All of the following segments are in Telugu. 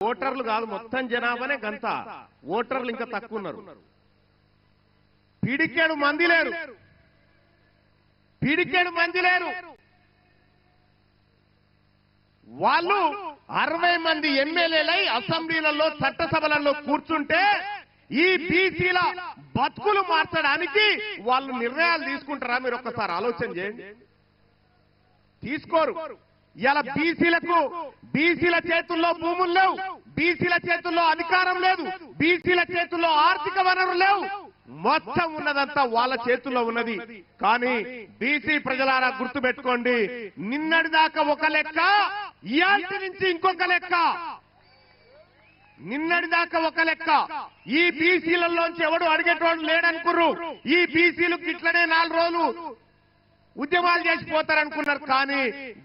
ఓటర్లు కాదు మొత్తం జనాభానే గంత. ఓటర్లు ఇంకా తక్కువ ఉన్నారు పిడికేడు మంది లేరు. పిడికేడు మంది లేరు. వాళ్ళు అరవై మంది ఎమ్మెల్యేలై అసెంబ్లీలలో చట్టసభలలో కూర్చుంటే ఈ బీసీల బతుకులు మార్చడానికి వాళ్ళు నిర్ణయాలు తీసుకుంటారా? మీరు ఒక్కసారి ఆలోచన చేయండి. తీసుకోరు. ఇలా బీసీలకు బీసీల చేతుల్లో భూములు లేవు. బీసీల చేతుల్లో అధికారం లేదు. బీసీల చేతుల్లో ఆర్థిక వనరులు లేవు. మొత్తం ఉన్నదంతా వాళ్ళ చేతుల్లో ఉన్నది. కానీ బీసీ ప్రజలారా గుర్తు పెట్టుకోండి నిన్నటి దాకా ఒక లెక్క ఇయాల్టి నుంచి ఇంకొక లెక్క. నిన్నటి దాకా ఒక లెక్క. ఈ బీసీలలోంచి ఎవడు అడిగేటోడు లేడనుకుర్రు. ఈ బీసీలు ఇట్లనే నాలుగు రోజులు ఉద్యమాలు చేసిపోతారనుకున్నారు కానీ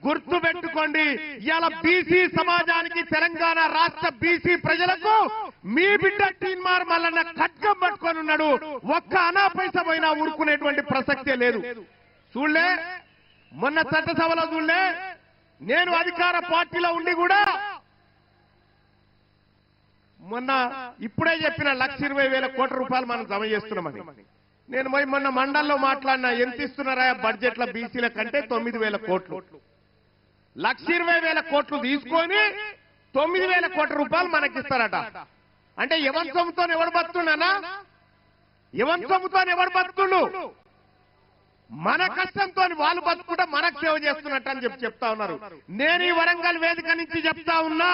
గుర్తు పెట్టుకోండి ఇవాళ బీసీ సమాజానికి తెలంగాణ రాష్ట్ర బీసీ ప్రజలకు మీ బిడ్డ టీన్మార్ మల్లన్న ఖడ్గం పట్టుకొని ఉన్నాడు. ఒక్క అనా పైస పోయినా ఊరుకునేటువంటి ప్రసక్తే లేదు. చూడలే మొన్న చట్టసభలో చూడలే నేను అధికార పార్టీలో ఉండి కూడా మొన్న ఇప్పుడే చెప్పిన లక్ష ఇరవై వేల కోట్ల రూపాయలు మనం జమ చేస్తున్నామని. నేను పోయి మొన్న మండల్లో మాట్లాడినా ఎంత ఇస్తున్నారా బడ్జెట్ల బీసీల కంటే తొమ్మిది వేల కోట్లు. లక్ష ఇరవై వేల కోట్లు తీసుకొని తొమ్మిది వేల కోట్ల రూపాయలు మనకిస్తారట. అంటే ఎవరి సొమ్ముతో ఎవడు బతున్నానా ఎవరి సొమ్ముతో ఎవడు బతుకుడు? మన కష్టంతో వాళ్ళు బతుకుంటే మనకు సేవ చేస్తున్నట్టు అని చెప్పి చెప్తా ఉన్నారు. నేను ఈ వరంగల్ వేదిక నుంచి చెప్తా ఉన్నా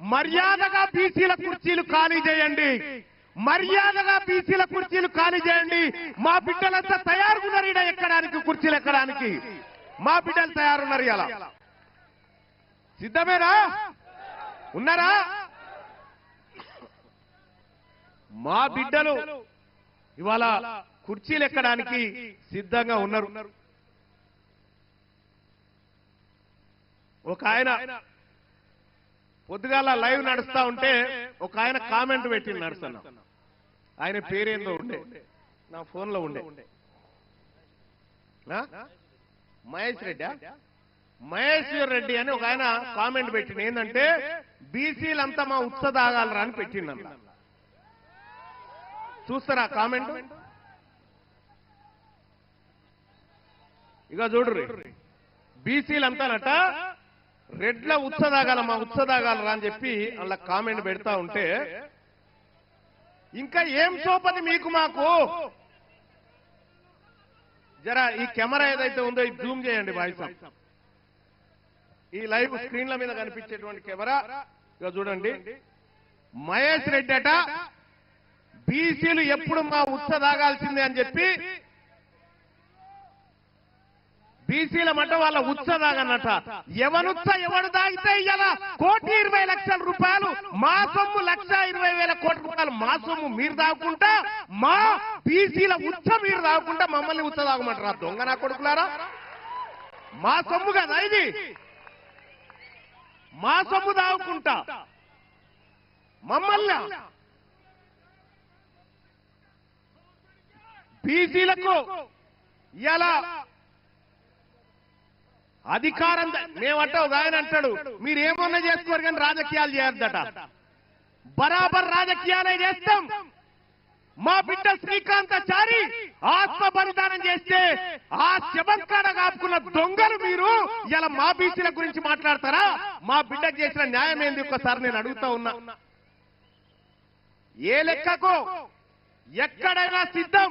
మర్యాదగా బీసీల కుర్చీలు ఖాళీ చేయండి. మర్యాదగా బీసీల కుర్చీలు ఖాళీ చేయండి. మా బిడ్డలంతా తయారుగున్నారు ఈడ ఎక్కడానికి కుర్చీలు ఎక్కడానికి. మా బిడ్డలు తయారున్నారు ఇలా సిద్ధమేనా? ఉన్నారా? మా బిడ్డలు ఇవాళ కుర్చీలు ఎక్కడానికి సిద్ధంగా ఉన్నారు. ఒక ఆయన పొద్దుగాల లైవ్ నడుస్తా ఉంటే ఒక ఆయన కామెంట్ పెట్టింది నడుస్తున్నా ఆయన పేరేందో ఉండే. నా ఫోన్లో ఉండే? మహేష్ రెడ్డి? మహేశ్వర్ రెడ్డి అని ఒక ఆయన కామెంట్ పెట్టింది ఏంటంటే బీసీలంతా మా ఉత్సదాగాలరా అని పెట్టిందంట చూస్తారా కామెంట్? ఇక చూడుర్రి. బీసీలంతానట రెడ్ల ఉత్సదాగాల మా ఉత్సదాగాలరా అని చెప్పి అలా కామెంట్ పెడతా ఉంటే ఇంకా ఏం సోపది మీకు మాకు? జరా ఈ కెమెరా ఏదైతే ఉందో ఇది జూమ్ చేయండి వాయిస్ ఈ లైవ్ స్క్రీన్ల మీద కనిపించేటువంటి కెమెరా ఇక చూడండి. మహేష్ రెడ్డి అట బీసీలు ఎప్పుడు మా ఉత్స దాగాల్సిందే అని చెప్పి బీసీల మట వాళ్ళ ఉత్స దాగన్నట ఎవనుత్స ఎవడు దాగితే ఇలా కోటి ఇరవై లక్షల రూపాయలు మా సొమ్ము లక్ష ఇరవై వేల కోట్ల రూపాయలు మా సొమ్ము మీరు దాక్కుంటా మా బీసీల ఉత్స మీరు దాక్కుంటా మమ్మల్ని ఉత్స దాగమంటారా? దొంగ నా కొడుకులారా? మా సొమ్ము కదా ఇది. మా సొమ్ము దాగుకుంటా. మమ్మల్ని బీసీలకు ఇలా అధికారం మేమంటే ఒక ఆయన అంటాడు మీరు ఏమన్నా చేసుకోరు కానీ రాజకీయాలు చేయొద్దట. బరాబర్ రాజకీయాలే చేస్తాం. మా బిడ్డ శ్రీకాంతాచారి ఆత్మ బలిదానం చేస్తే ఆ శవంకాడ కాపుకున్న దొంగలు మీరు ఇలా మా బీసీల గురించి మాట్లాడతారా? మా బిడ్డకు చేసిన న్యాయం ఏంది? ఒక్కసారి నేను అడుగుతా ఉన్నా. ఏ లెక్కకు? ఎక్కడైనా సిద్ధం.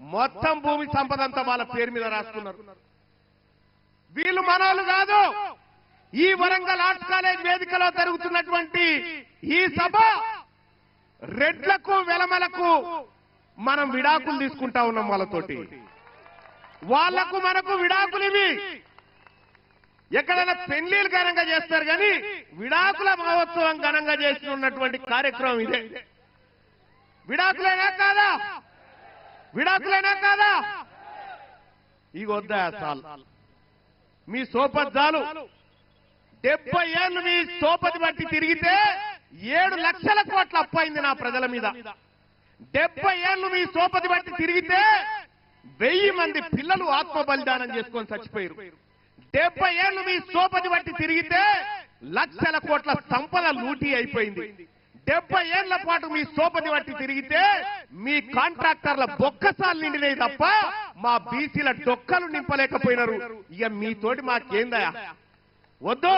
మొత్తం భూమి సంపద అంతా వాళ్ళ పేరు మీద రాసుకున్నారు. వీళ్ళు మనోళ్ళు కాదు. ఈ వరంగల్ ఆర్ట్స్ కాలేజ్ వేదికలో జరుగుతున్నటువంటి ఈ సభ రెడ్లకు వెలమలకు మనం విడాకులు తీసుకుంటా ఉన్నాం వాళ్ళతోటి. వాళ్ళకు మనకు విడాకులు ఇవి. ఎక్కడైనా పెళ్ళిలు ఘనంగా చేస్తారు కానీ విడాకుల మహోత్సవం ఘనంగా చేసి ఉన్నటువంటి కార్యక్రమం ఇదే. విడాకులేనా కాదా? విడాకులైనా కాదా? ఇక వద్దా సాల్ మీ చాలు డెబ్బై ఏళ్ళు మీ సోపతి బట్టి తిరిగితే ఏడు లక్షల కోట్ల అప్పైంది నా ప్రజల మీద. డెబ్బై ఏళ్ళు మీ సోపతి బట్టి తిరిగితే వెయ్యి మంది పిల్లలు ఆత్మ బలిదానం చేసుకొని చచ్చిపోయారు. డెబ్బై ఏళ్ళు మీ సోపతి బట్టి తిరిగితే లక్షల కోట్ల సంపద లూటీ అయిపోయింది. డెబ్బై ఏళ్ళ పాటు మీ సోపతి బట్టి తిరిగితే మీ కాంట్రాక్టర్ల బొక్కసాలు నిండినాయి తప్ప మా బీసీల డొక్కలు నింపలేకపోయినారు. ఇక మీతోటి మాకేందయా వద్దు.